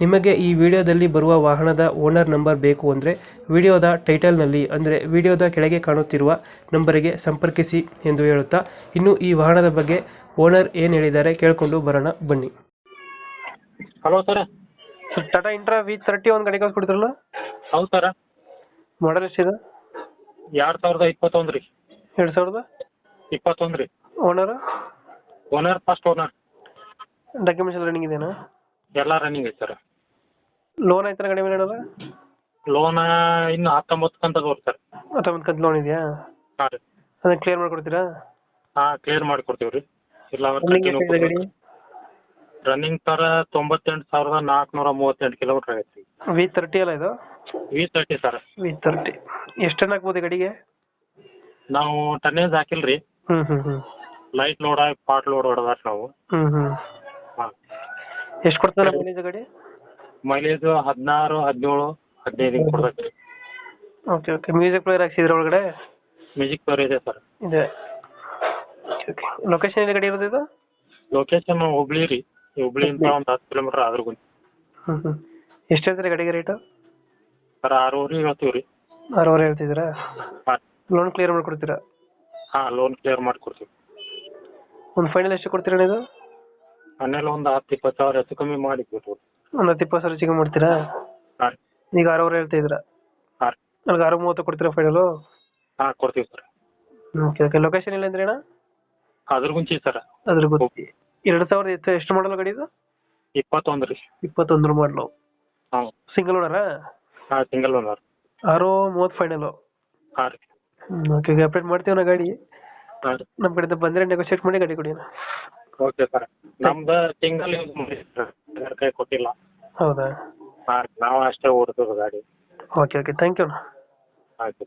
ನಿಮಗೆ ಈ ವಿಡಿಯೋದಲ್ಲಿ ಬರುವ ವಾಹನದ ಓನರ್ ನಂಬರ್ ಬೇಕು ಅಂದರೆ ವಿಡಿಯೋದ ಟೈಟಲ್ನಲ್ಲಿ ಅಂದರೆ ವಿಡಿಯೋದ ಕೆಳಗೆ ಕಾಣುತ್ತಿರುವ ನಂಬರಿಗೆ ಸಂಪರ್ಕಿಸಿ ಎಂದು ಹೇಳುತ್ತಾ ಇನ್ನು ಈ ವಾಹನದ ಬಗ್ಗೆ ಓನರ್ ಏನು ಹೇಳಿದ್ದಾರೆ ಕೇಳಿಕೊಂಡು ಬರೋಣ ಬನ್ನಿ. Hello sir. Tata intra V thirty ಒಂದು ಗಾಡಿ ಕಳ್ಸ್ಕೊಡ್ತಿರಲ್ಲ? ಹೌದು ಸರ್. ಮಾಡಲ್ ಎಷ್ಟಿದೆ? ಎರಡು ಸಾವಿರದ ಇಪ್ಪತ್ತೊಂದು ರೀ ಎರಡು ಸಾವಿರದ? ಇಪ್ಪತ್ತೊಂದು ರೀ owner owner first owner documents ಎಲ್ಲ ರನ್ನಿಂಗ್ ಇದೆಯಾ ಎಲ್ಲ ರನ್ನಿಂಗ್ ಐತೆ ಸರ್ ಲೋನ್ ಐತೆ ಗಾಡಿ ಮೇಲೆ ಏನಾರ ಲೋನ್ ಇನ್ನು ಹತ್ತೊಂಬತ್ತು ಕಂತ ಅದಾವ್ರಿ ಸರ್ ಹತ್ತೊಂಬತ್ತು ಕಂತು ಲೋನ್ ಇದೆಯಾ? ಹಾಂ ರೀ. ಅದನ್ನ ಕ್ಲಿಯರ್ ಮಾಡ್ಕೊಡ್ತೀರಾ? ಹಾಂ ಕ್ಲಿಯರ್ ಮಾಡಿಕೊಡ್ತೀವಿ ರೀ ಇಲ್ಲ ರನ್ನಿಂಗ್ ಎಷ್ಟಿದೆ ಗಾಡಿ? ರನ್ನಿಂಗ್ ಸರ್ ತೊಂಬತ್ತೆಂಟು ಸಾವಿರದ ನಾಲ್ಕುನೂರ ಮೂವತ್ತೆಂಟು ಕಿಲೋಮೀಟರ್ ಆಗೈತೆ ರೀ. ವಿ ತರ್ಟಿ ಅಲ್ಲ ಇದು? V thirty sir V thirty ಎಷ್ಟು ಟನ್ ಹಾಕ್ಬೋದು ಈ ಗಾಡಿಗೆ? ನಾವು ಟನ್ನೇಜ್ ಹಾಕಿಲ್ರಿ. ರೀ ಹ್ಞೂ ಹ್ಞೂ ಹ್ಞೂ ಲೈಟ್ ಲೋಡ್ ಆಗಿ ಪಾಟ್ ಲೋಡ್ ಹೊಡೆದಾರ ನಾವು. ಹ್ಞೂ ಹ್ಞೂ ಎಷ್ಟು ಕೊಡ್ತದೆ ಮೈಲೇಜ್ ಗಾಡಿ? ಮೈಲೇಜ್ ಹದಿನಾರು ಹದಿನೇಳು ಹದಿನೈದು ಹಿಂಗೆ ಕೊಡ್ತೈತೆ ರೀ ಓಕೆ ಓಕೆ ಮ್ಯೂಸಿಕ್ ಪ್ಲೇಯರ್ ಹಾಕ್ಸಿದ್ರ ಒಳಗಡೆ? ಮ್ಯೂಸಿಕ್ ಪ್ಲೇಯರ್ ಇದೆ ಸರ್. ಇದೆ. ಓಕೆ ಲೊಕೇಶನ್ ಇದೆ ಗಾಡಿ ಇರೋದು ಇದು? ಲೊಕೇಶನ್ ಹುಬ್ಳಿ ರೀ. ಹುಬ್ಳಿಯಿಂದ ಒಂದು ಹತ್ತು ಕಿಲೋಮೀಟರ್ ಆದ್ರೂ ಹ್ಞೂ ಹ್ಞೂ ಎಷ್ಟು ಹೇಳ್ತೀರಿ ಗಾಡಿಗೆ ರೇಟು ಸರ್ ಆರೂವರೆ ಹೇಳ್ತೀವಿ ರೀ. ಆರೂವರೆ ಹೇಳ್ತಿದ್ದೀರಾ? ಹಾಂ. ಲೋನ್ ಕ್ಲಿಯರ್ ಮಾಡ್ಕೊಡ್ತೀರಾ? ಹಾಂ ಲೋನ್ ಕ್ಲಿಯರ್ ಮಾಡಿಕೊಡ್ತೀವಿ. ಒಂದು ಫೈನಲ್ ಎಷ್ಟು ಕೊಡ್ತೀರಾ ಇದು? ಆಮೇಲೆ ಒಂದು ಹತ್ತು ಇಪ್ಪತ್ತು ಸಾವಿರ ಹೆಚ್ಚು ಕಮ್ಮಿ ಮಾಡಿ ಕೊಡ್ತೀವಿ ಒಂದು ಹತ್ತು ಇಪ್ಪತ್ತು ಸಾವಿರ ಚಿಕನ್ ಮಾಡ್ತೀರಾ? ಹಾಂ ಈಗ ಆರೂವರೆ ಹೇಳ್ತಾ ಇದ್ದೀರಾ? ಹಾಂ ನನಗೆ ಆರು ಮೂವತ್ತು ಕೊಡ್ತೀರಾ ಫೈನಲು ಹಾ ಕೊಡ್ತೀವಿ ಸರ್. ಓಕೆ ಓಕೆ ಲೊಕೇಶನ್ ಇಲ್ಲ ಅಂದ್ರೆ ಅಣ್ಣ ಅದ್ರ ಗುಂಚಿ ಸರ್. ಅದ್ರ ಗೊತ್ತಿ ಎರಡು ಸಾವಿರದ ಎಷ್ಟು ಎಷ್ಟು ಮಾಡಲ್ಲ ಗಾಡಿ ಇದು? ಇಪ್ಪತ್ತೊಂದು ರೀ. ಇಪ್ಪತ್ತೊಂದರ ಮಾಡಲು ಹಾಂ. ಸಿಂಗಲ್ ಓನರಾ ಹಾಂ ಸಿಂಗಲ್ ಓನರ್ ಆರು ಮೂವತ್ತು ಫೈನಲು ಹಾಂ ರೀ. ಓಕೆ ಅಪ್ಡೇಟ್ ಮಾಡ್ತೀವಿ ನಾ ಗಾಡಿ. ಹಾಂ ರೀ. ನಮ್ಮ ಕಡೆಯಿಂದ ಬಂದ್ರೆ ನೆಗೋಷಿಯೇಟ್ ಮಾಡಿ ಗಾಡಿ ಕೊಡಿ ಅಣ್ಣ. ಓಕೆ ಸರ್ ನಮ್ದು ಸಿಂಗಲ್ ಯೂಸ್ ಯಾರ ಕೈ ಕೊಟ್ಟಿಲ್ಲ. ಹೌದಾ? ಹಾಂ ನಾವು ಅಷ್ಟೇ ಓಡ್ತೀವಿ ಗಾಡಿ. ಓಕೆ ಓಕೆ ಥ್ಯಾಂಕ್ ಯು ಅಣ್ಣ. ಆಯ್ತು.